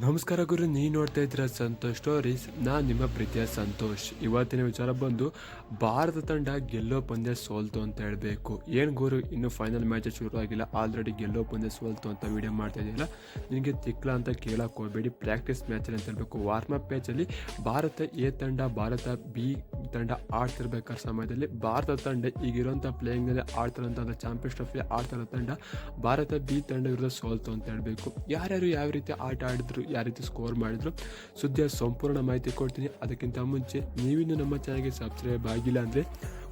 ನಮಸ್ಕಾರ ಗುರು ನೀ ನೋಡ್ತಾ ಇದ್ದೀರ ಸಂತೋಷ್ ಸ್ಟೋರೀಸ್ ನಾನು ನಿಮ್ಮ ಪ್ರೀತಿಯ ಸಂತೋಷ್. ಇವತ್ತಿನ ವಿಚಾರ ಬಂದು, ಭಾರತ ತಂಡ ಗೆಲ್ಲೋ ಪಂದ್ಯ ಸೋಲ್ತು ಅಂತ ಹೇಳಬೇಕು. ಏನು ಗುರು, ಇನ್ನು ಫೈನಲ್ ಮ್ಯಾಚ್ ಶುರು ಆಗಿಲ್ಲ. ಆಲ್ರೆಡಿ ಗೆಲ್ಲೋ ಪಂದ್ಯ ಸೋಲ್ತು ಅಂತ ವಿಡಿಯೋ ಮಾಡ್ತಾ ಇದೆಯಲ್ಲ? ನಿನಗೆ ತಿಕ್ಲ ಅಂತ ಕೇಳಕ್ಕೆ ಹೋಗಬೇಡಿ. ಪ್ರಾಕ್ಟೀಸ್ ಮ್ಯಾಚಲ್ಲಿ ಅಂತ ಹೇಳಬೇಕು. ವಾರ್ಮ್ ಅಪ್ ಮ್ಯಾಚಲ್ಲಿ ಭಾರತ ಎ ತಂಡ, ಭಾರತ ಬಿ ತಂಡ ಆಡ್ತಿರ್ಬೇಕಾದ ಸಮಯದಲ್ಲಿ ಭಾರತ ತಂಡ ಈಗಿರೋಂಥ ಪ್ಲೇಯಿಂಗ್ನಲ್ಲಿ ಆಡ್ತಿರೋಂಥ ಚಾಂಪಿಯನ್ಸ್ ಟ್ರಫಿ ಆಡ್ತಿರೋ ತಂಡ ಭಾರತ ಬಿ ತಂಡ ವಿರುದ್ಧ ಸೋಲ್ತು ಅಂತ ಹೇಳಬೇಕು. ಯಾರ್ಯಾರು ಯಾವ ರೀತಿ ಆಟ ಆಡಿದ್ರು, ಯಾವ ರೀತಿ ಸ್ಕೋರ್ ಮಾಡಿದ್ರು, ಸುದ್ದಿಯ ಸಂಪೂರ್ಣ ಮಾಹಿತಿ ಕೊಡ್ತೀನಿ. ಅದಕ್ಕಿಂತ ಮುಂಚೆ ನೀವಿನ್ನು ನಮ್ಮ ಚಾನಲ್ಗೆ ಸಬ್ಸ್ಕ್ರೈಬ್ ಆಗಿಲ್ಲ ಅಂದರೆ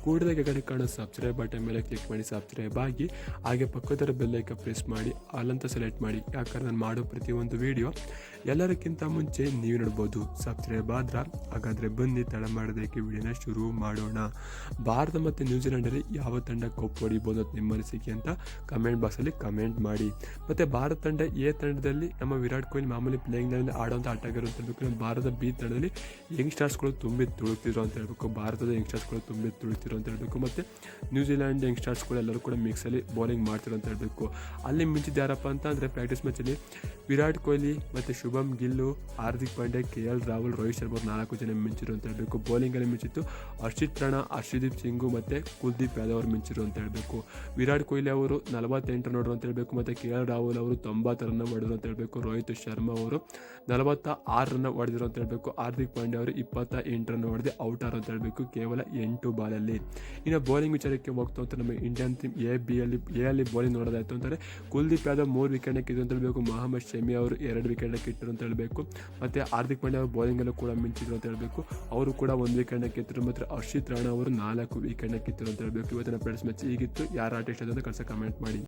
ಕೂಡಲೇ ಕಡೆ ಕಾಣೋ ಸಬ್ಸ್ಕ್ರೈಬ್ ಬಟನ್ ಮೇಲೆ ಕ್ಲಿಕ್ ಮಾಡಿ ಸಬ್ಸ್ಕ್ರೈಬ್ ಆಗಿ ಹಾಗೆ ಪಕ್ಕದರ ಬೆಲ್ಲೈಕ ಪ್ರೆಸ್ ಮಾಡಿ ಅಲ್ಲಂತ ಸೆಲೆಕ್ಟ್ ಮಾಡಿ. ಯಾಕಂದ್ರೆ ನಾನು ಮಾಡೋ ಪ್ರತಿಯೊಂದು ವಿಡಿಯೋ ಎಲ್ಲರಿಗಿಂತ ಮುಂಚೆ ನೀವು ನೋಡ್ಬೋದು. ಸಬ್ಸ್ಕ್ರೈಬ್ ಆದ್ರೆ ಹಾಗಾದರೆ ಬನ್ನಿ, ತಡ ಮಾಡೋದಕ್ಕೆ ವಿಡಿಯೋನ ಶುರು ಮಾಡೋಣ. ಭಾರತ ಮತ್ತು ನ್ಯೂಜಿಲೆಂಡಲ್ಲಿ ಯಾವ ತಂಡ ಕಪ್ ಹೊಡಿಬೋದು ಅಂತ ನಿಮ್ಮ ಅನಿಸಿಕೆ ಅಂತ ಕಮೆಂಟ್ ಬಾಕ್ಸಲ್ಲಿ ಕಮೆಂಟ್ ಮಾಡಿ. ಮತ್ತು ಭಾರತ ತಂಡ ಎ ತಂಡದಲ್ಲಿ ನಮ್ಮ ವಿರಾಟ್ ಕೊಹ್ಲಿ ಮಾಮೂಲಿ ಪ್ಲೇಯಿಂಗ್ನಲ್ಲಿ ಆಡೋಂಥ ಆಟಗಾರರು ಅಂತ ಹೇಳ್ಬೇಕು. ಭಾರತ ಬಿ ತಂಡದಲ್ಲಿ ಯಂಗ್ಸ್ಟರ್ಸ್ಗಳು ತುಂಬಿ ತುಳುಕ್ತಿದ್ರು ಅಂತ ಹೇಳ್ಬೇಕು. ಭಾರತದ ಯಂಗ್ಸ್ಟರ್ಸ್ಗಳು ತುಂಬಿ ತುಳುಕ್ತಿರೋ ಅಂತ ಹೇಳಬೇಕು ಮತ್ತು ನ್ಯೂಜಿಲ್ಯಾಂಡ್ ಯಂಗ್ಸ್ಟಾರ್ಸ್ಗಳೆಲ್ಲರೂ ಕೂಡ ಮಿಕ್ಸಲ್ಲಿ ಬೌಲಿಂಗ್ ಮಾಡ್ತಾರೆ ಅಂತ ಹೇಳಬೇಕು ಅಲ್ಲಿ ಮಿಂಚಿದ್ದು ಯಾರಪ್ಪ ಅಂತ ಅಂದರೆ ಪ್ರಾಕ್ಟೀಸ್ ಮ್ಯಾಚಲ್ಲಿ ವಿರಾಟ್ ಕೊಹ್ಲಿ ಮತ್ತು ಶುಭಮ್ ಗಿಲ್ಲು, ಹಾರ್ದಿಕ್ ಪಾಂಡ್ಯ, ಕೆ ಎಲ್ ರಾಹುಲ್, ರೋಹಿತ್ ಶರ್ಮಾ ನಾಲ್ಕು ಜನ ಮಿಂಚಿರು ಅಂತ ಹೇಳಬೇಕು ಬೌಲಿಂಗಲ್ಲಿ ಮಿಂಚಿತ್ತು ಹರ್ಷಿತ್ ರಾಣಾ ಹರ್ಷದೀಪ್ ಸಿಂಗು ಮತ್ತು ಕುಲ್ದೀಪ್ ಯಾದವ್ ಅವರು ಮಿಂಚಿರು ಅಂತ ಹೇಳಬೇಕು ವಿರಾಟ್ ಕೊಹ್ಲಿ ಅವರು ನಲವತ್ತೆಂಟು ನೋಡ್ರು ಅಂತ ಹೇಳಬೇಕು ಮತ್ತು ಕೆ ಎಲ್ ರಾಹುಲ್ ಅವರು ತೊಂಬತ್ತು ರನ್ ಮಾಡಿದ್ರು ಅಂತ ಹೇಳಬೇಕು ರೋಹಿತ್ ಶರ್ಮಾ ಅವರು ನಲವತ್ತ ಆರು ರನ್ ಹೊಡೆದಿರು ಅಂತ ಹೇಳಬೇಕು ಹಾರ್ದಿಕ್ ಪಾಂಡ್ಯ ಅವರು ಇಪ್ಪತ್ತ ಎಂಟು ರನ್ ಹೊಡೆದು ಔಟ್ ಆರು ಅಂತ ಹೇಳಬೇಕು ಕೇವಲ ಎಂಟು ಬಾಲಲ್ಲಿ ಇನ್ನು ಬೌಲಿಂಗ್ ವಿಚಾರಕ್ಕೆ ಹೋಗ್ತಾ ಅಂತ ನಮ್ಮ ಇಂಡಿಯನ್ ಟೀಮ್ ಎ ಬಿ ಅಲ್ಲಿ ಎ ಅಲ್ಲಿ ಬೌಲಿಂಗ್ ನೋಡೋದಾಯ್ತು ಅಂತಾರೆ ಕುಲ್ದೀಪ್ ಯಾದವ್ ಮೂರು ವಿಕೆಟ್ ಕಿತ್ತು ಅಂತ ಹೇಳಬೇಕು. ಮೊಹಮ್ಮದ್ ಶಮಿ ಅವರು ಎರಡು ವಿಕೆಟ್ ಕಿಟ್ಟರು ಅಂತ ಹೇಳಬೇಕು. ಮತ್ತು ಹಾರ್ದಿಕ್ ಪಾಂಡ್ಯ ಅವರು ಬೌಲಿಂಗಲ್ಲೂ ಕೂಡ ಮಿಂಚಿದ್ರು ಅಂತ ಹೇಳಬೇಕು. ಅವರು ಕೂಡ ಒಂದು ವಿಕೆಟ್ನ ಕಿತ್ತರು ಮತ್ತು ಹರ್ಷಿತ್ ರಾಣಾ ಅವರು ನಾಲ್ಕು ವಿಕೆಟ್ನ ಕಿತ್ತರು ಅಂತ ಹೇಳಬೇಕು. ಇವತ್ತಿನ ಪ್ಲೇಸ್ ಮ್ಯಾಚ್ ಈಗಿತ್ತು ಯಾರು ಆಟ ಇಷ್ಟ ಅಂತ ಕಳಿಸ ಕಮೆಂಟ್ ಮಾಡಿ.